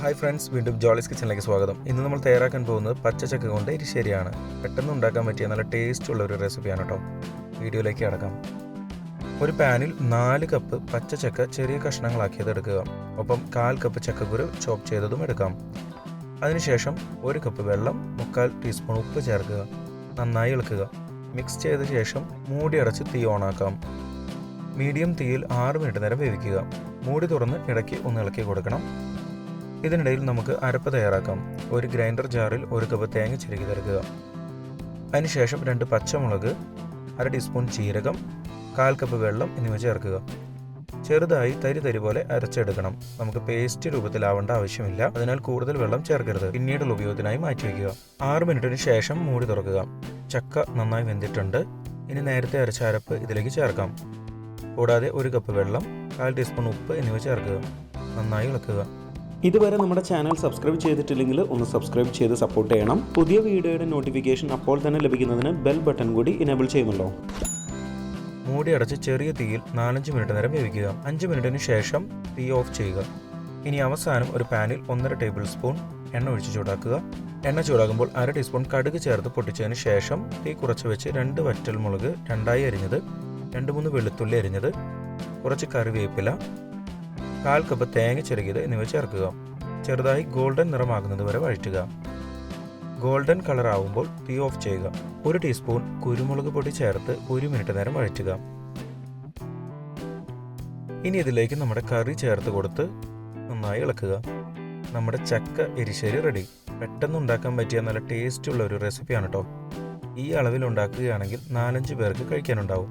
Hi friends വീണ്ടും ജോളിസ് കിച്ചണിലേക്ക് സ്വാഗതം. ഇന്ന് നമ്മൾ തയ്യാറാക്കാൻ പോകുന്നത് പച്ചച്ചക്ക കൊണ്ട് എരിശ്ശേരിയാണ് പെട്ടെന്ന് ഉണ്ടാക്കാൻ പറ്റിയ നല്ല ടേസ്റ്റ് ഉള്ള ഒരു റെസിപ്പിയാണ് കേട്ടോ വീഡിയോയിലേക്ക് അടക്കാം ഒരു പാനിൽ നാല് കപ്പ് പച്ചച്ചക്ക ചെറിയ കഷ്ണങ്ങളാക്കിയത് എടുക്കുക. ഒപ്പം കാൽ കപ്പ് ചക്കക്കുരു ചോപ്പ് ചെയ്തതും എടുക്കാം. അതിനുശേഷം ഒരു കപ്പ് വെള്ളം മുക്കാൽ ടീസ്പൂൺ ഉപ്പ് ചേർക്കുക. നന്നായി ഇളക്കുക. മിക്സ് ചെയ്ത ശേഷം മൂടി അടച്ച് തീ ഓണാക്കാം മീഡിയം തീയിൽ ആറ് മിനിറ്റ് നേരം വേവിക്കുക. മൂടി തുറന്ന് ഇടയ്ക്ക് ഒന്ന് ഇളക്കി കൊടുക്കണം. ഇതിനിടയിൽ നമുക്ക് അരപ്പ് തയ്യാറാക്കാം. ഒരു ഗ്രൈൻഡർ ജാറിൽ ഒരു കപ്പ് തേങ്ങ ചിരകി തരുക അതിനുശേഷം രണ്ട് പച്ചമുളക് അര ടീസ്പൂൺ ജീരകം കാൽ കപ്പ് വെള്ളം എന്നിവ ചേർക്കുക. ചെറുതായി തരി തരി പോലെ അരച്ചെടുക്കണം. നമുക്ക് പേസ്റ്റ് രൂപത്തിലാവേണ്ട ആവശ്യമില്ല. അതിനാൽ കൂടുതൽ വെള്ളം ചേർക്കരുത്. പിന്നീടുള്ള ഉപയോഗത്തിനായി മാറ്റിവെക്കുക ആറ് മിനിറ്റിന് ശേഷം മൂടി തുറക്കുക. ചക്ക നന്നായി വെന്തിട്ടുണ്ട്. ഇനി നേരത്തെ അരച്ച അരപ്പ് ഇതിലേക്ക് ചേർക്കാം. കൂടാതെ ഒരു കപ്പ് വെള്ളം കാൽ ടീസ്പൂൺ ഉപ്പ് എന്നിവ ചേർക്കുക. നന്നായി ഇളക്കുക. ഇതുവരെ നമ്മുടെ ചാനൽ സബ്സ്ക്രൈബ് ചെയ്തിട്ടില്ലെങ്കിൽ ഒന്ന് സബ്സ്ക്രൈബ് ചെയ്ത് സപ്പോർട്ട് ചെയ്യണം. പുതിയ വീഡിയോയുടെ നോട്ടിഫിക്കേഷൻ അപ്പോൾ തന്നെ ലഭിക്കുന്നതിന് ബെൽ ബട്ടൺ കൂടി ഇനേബിൾ ചെയ്യുമല്ലോ. മൂടി അടച്ച് ചെറിയ തീയിൽ നാലഞ്ച് മിനിറ്റ് നേരം വേവിക്കുക. അഞ്ച് മിനിറ്റിന് ശേഷം തീ ഓഫ് ചെയ്യുക. ഇനി അവസാനം ഒരു പാനിൽ ഒന്നര ടേബിൾ സ്പൂൺ എണ്ണ ഒഴിച്ച് ചൂടാക്കുക. എണ്ണ ചൂടാകുമ്പോൾ അര ടീസ്പൂൺ കടുക് ചേർത്ത് പൊട്ടിച്ചതിന് ശേഷം തീ കുറച്ച് വെച്ച് രണ്ട് വറ്റൽ മുളക് രണ്ടായി അരിഞ്ഞത് രണ്ട് മൂന്ന് വെളുത്തുള്ളി അരിഞ്ഞത് കുറച്ച് കറിവേപ്പില കാൽ കപ്പ് തേങ്ങ ചിരകിയത് എന്നിവ ചേർക്കുക. ചെറുതായി ഗോൾഡൻ നിറമാകുന്നത് വരെ വഴറ്റുക. ഗോൾഡൻ കളർ ആവുമ്പോൾ തീ ഓഫ് ചെയ്യുക. ഒരു ടീസ്പൂൺ കുരുമുളക് പൊടി ചേർത്ത് ഒരു മിനിറ്റ് നേരം വഴറ്റുക. ഇനി ഇതിലേക്ക് നമ്മുടെ കറി ചേർത്ത് കൊടുത്ത് നന്നായി ഇളക്കുക. നമ്മുടെ ചക്ക എരിശ്ശേരി റെഡി പെട്ടെന്ന് ഉണ്ടാക്കാൻ പറ്റിയ നല്ല ടേസ്റ്റുള്ള ഒരു റെസിപ്പിയാണ് കേട്ടോ ഈ അളവിൽ ഉണ്ടാക്കുകയാണെങ്കിൽ നാലഞ്ച് പേർക്ക് കഴിക്കാനുണ്ടാവും.